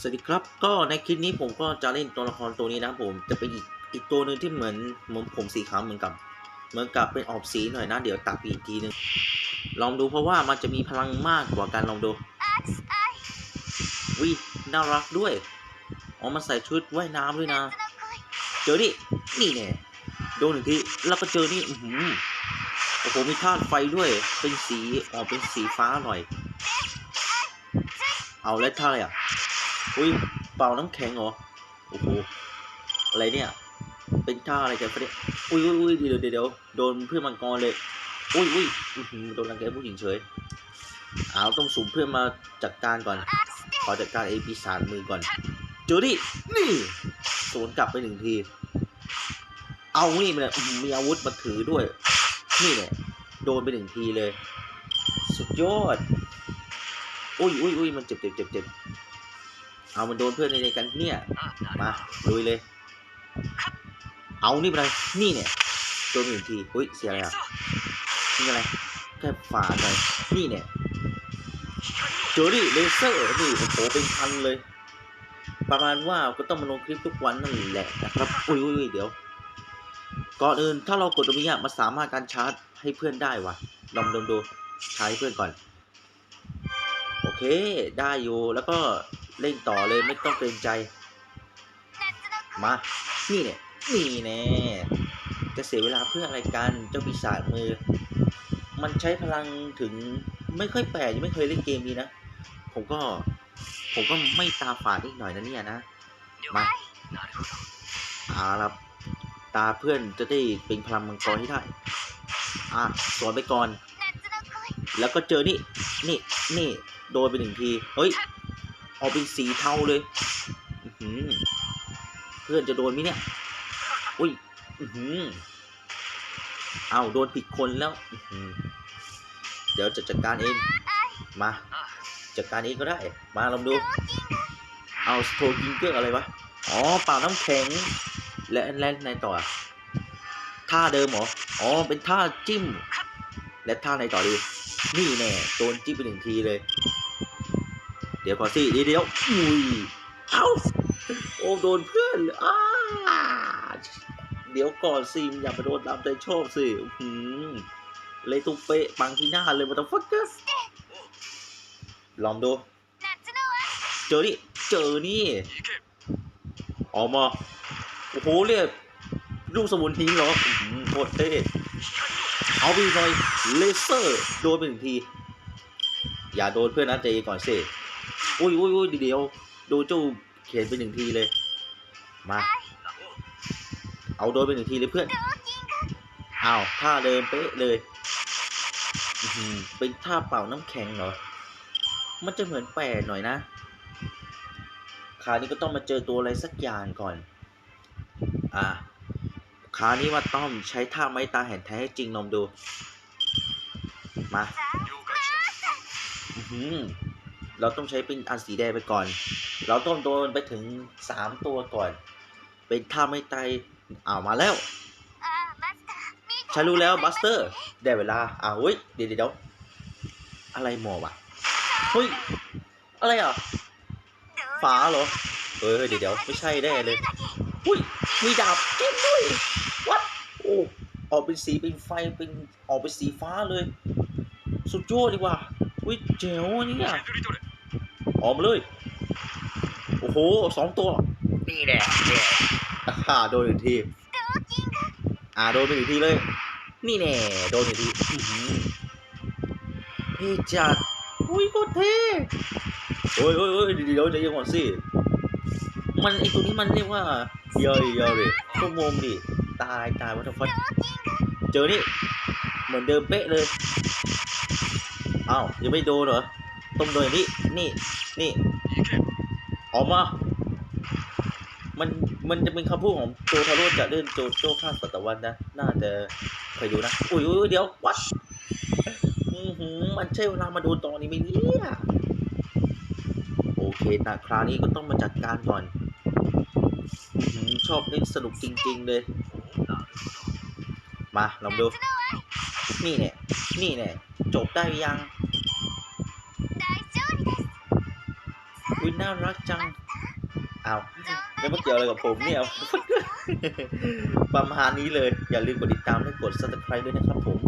สวัสดีครับ ก็ในคลิปนี้ผมก็จะเล่นตัวละครตัวนี้นะครับผม จะเป็นอีกอีกตัวหนึ่งที่เหมือนเหมือนผมสีขาวเหมือนกับ เหมือนกับเป็นออกสีหน่อยนะ เดี๋ยวตัดอีกทีหนึง ลองดูเพราะว่ามันจะมีพลังมากกว่าการลองดูวิน่ารักด้วยอ๋อมันใส่ชุดว่ายน้ำด้วยนะ เจอดิ นี่แน่โดนหนึ่งที แล้วก็เจอนี่อื้อหือโอ้โห มีธาตุไฟด้วย เป็นสี ออกเป็นสีฟ้าหน่อย เอาแล้วท่าอะไรอะ อุ้ยเป่าน้ำแข็งเหรอ โอ้โห อะไรเนี่ย เป็นท่าอะไรกันปะเนี่ยอุ้ยอุ้ยอุ้ยเดี๋ยวเดี๋ยวโดนเพื่อนมังกรเลย อุ้ยอุ้ยอื้อหือโดนรังแกผู้หญิงเฉยเอาต้องสุ่มเพื่อนมาจัดการก่อน ขอจัดการไอ้ปีศาจมือก่อนเจอดินี่สวนกลับไปหนึ่งที เอานี่มาเลยมีอาวุธมาถือด้วย นี่เนี่ยโดนไปหนึ่งทีเลย สุดยอด อุ้ยอุ้ยอุ้ยมันเจ็บเจ็บเจ็บเจ็บ เอามันโดนเพื่อนในกันเนี่ย มาลุยเลย เอานี่ไปเลยนี่เนี่ยโดนหนึ่งทีอุ้ยเสียอะไรอะนี่อะไรแค่ฝาดหน่อยนี่เนี่ยเจอดิเลเซอร์นี่โอ้โหเป็นพันเลย ประมาณว่าก็ต้องมาลงคลิปทุกวันนั่นแหละนะครับอุ้ยอุ้ยอุ้ยเดี๋ยว ก่อนอื่นถ้าเรากดตรงนี้อะมันสามารถการชาร์จให้เพื่อนได้วะลองดูดูใช้เพื่อนก่อน โอเค ได้อยู่แล้วก็ เล่นต่อเลยไม่ต้องเกรงใจ มา นี่เนี่ยนี่แน่จะเสียเวลาเพื่ออะไรกัน เจ้าปีศาจมือ มันใช้พลังถึงไม่ค่อยแปลกยังไม่เคยเล่นเกมนี้นะ ผมก็ ผมก็ไม่ตาฝาดนิดหน่อยนะเนี่ยนะ มาเอาละตาเพื่อนจะได้เป็นพลังมังกรให้ได้ อะสวนไปก่อน แล้วก็เจอนี่ นี่ นี่ โดนไปหนึ่งที เฮ้ย ออกเป็นสีเทาเลยอือหือเพื่อนจะโดนไหมเนี่ย อุ้ย อือหือเอาโดนผิดคนแล้วอือเดี๋ยวจะจัดการเอง มา จัดการเองก็ได้ มาลองดู เอาสโตกิงเกอร์อะไรวะ อ๋อเปล่าน้ำแข็ง และและในต่อ ท่าเดิมเหรอ อ๋อ เป็นท่าจิ้ม และท่าไหนต่อดี นี่แน่ โดนจิ้มไปหนึ่งทีเลย เดี๋ยวก่อนสิเดี๋ยวอุ้ยเอ้าโอ้โดนเพื่อนอ้าเดี๋ยวก่อนสิมอย่ามาโดนตามใจชอบสิอื้อหือเลยตุ้เป๊ะปังที่หน้าเลยมาต้องฟักเกอร์ลองดู เจอนี่เจอนี่ออกมาโอ้โหเรียกลูกสมุนทิ้งเหรออื้อหือโคตรเท่เอาไปหน่อยเลเซอร์โดนไปหนึ่งที อย่าโดนเพื่อนนะใจย็นก่อนสิ อุ้ยอุ้ยอุ้ยเดี๋ยวโดนเจ้าเขียนไปหนึ่งทีเลย มา เอาโดนไปหนึ่งทีเลยเพื่อนอ้าวท่าเดิมเป๊ะเลยเป็นท่าเป่าน้ำแข็งเหรอ มันจะเหมือนแปลกหน่อยนะคราวนี้ก็ต้องมาเจอตัวอะไรสักอย่างก่อน อ่าคราวนี้ว่าต้อมใช้ท่าไม้ตาแห่นแท้ให้จริงลองดู มาอือหือ เราต้องใช้เป็นอันสีแดงไปก่อน เราต้องโดนไปถึงสามตัวก่อน เป็นท่าไม่ไตายอ้าวมาแล้วฉันรู้แล้วบัสเตอร์ได้เวลาอ้าวเฮ้ยเดี๋ยวเดี๋ยวอะไรหมอวะเฮ้ยอะไรอะฝาเหรอเฮ้ยเดี๋ยวเดี๋ยวไม่ใช่แน่เลยอุ้ยมีดาบเก็บด้วยวัดโอ้ออกเป็นสีเป็นไฟเป็นออกเป็นสีฟ้าเลย สุดยอดดีกว่า อุ้ยเจ๋วอันเนี่ยออกมาเลย โอ้โหสองตัวนี่แหละเนี่ยอ่าโดนหนึ่งทีอ่าโดนไปหนึ่งทีเลย นี่แน่โดนหนึ่งทีอื้อหือเท่จัดอุ้ยโคตรเท่โอ้ยโอ้ยโอ้ยเดี๋ยวเดี๋ยวเดี๋ยวก่อนสิมันไอตัวนี้มันเรียกว่าเยอยเยอยเลยก็งงดิตายตายวัตถุฟัดเจอนี่เหมือนเดิมเป๊ะเลย อ้าวยังไม่โดนเหรอต้องโดนอย่างนี้นี่นี่ออกมา มันมันจะเป็นคำพูดของโจทาโร่จะเล่นโจโจ้ข้าสัตวันนะ น่าจะเคยดูนะ อุ้ยอุ้ยเดี๋ยววัดอือหือมันใช่เวลามาดูตอนนี้ไหมเนี่ยโอเคนะคราวนี้ก็ต้องมาจัดการก่อนชอบเล่นสนุกจริง ๆ เลย มาลองดู นี่เนี่ยนี่เนี่ย จบได้ยังอุ้ยน่ารักจังเอาแล้วมาเกี่ยวอะไรกับผมเนี่ย ประมาณนี้เลย อย่าลืมกดติดตามและกด subscribe ด้วยนะครับผม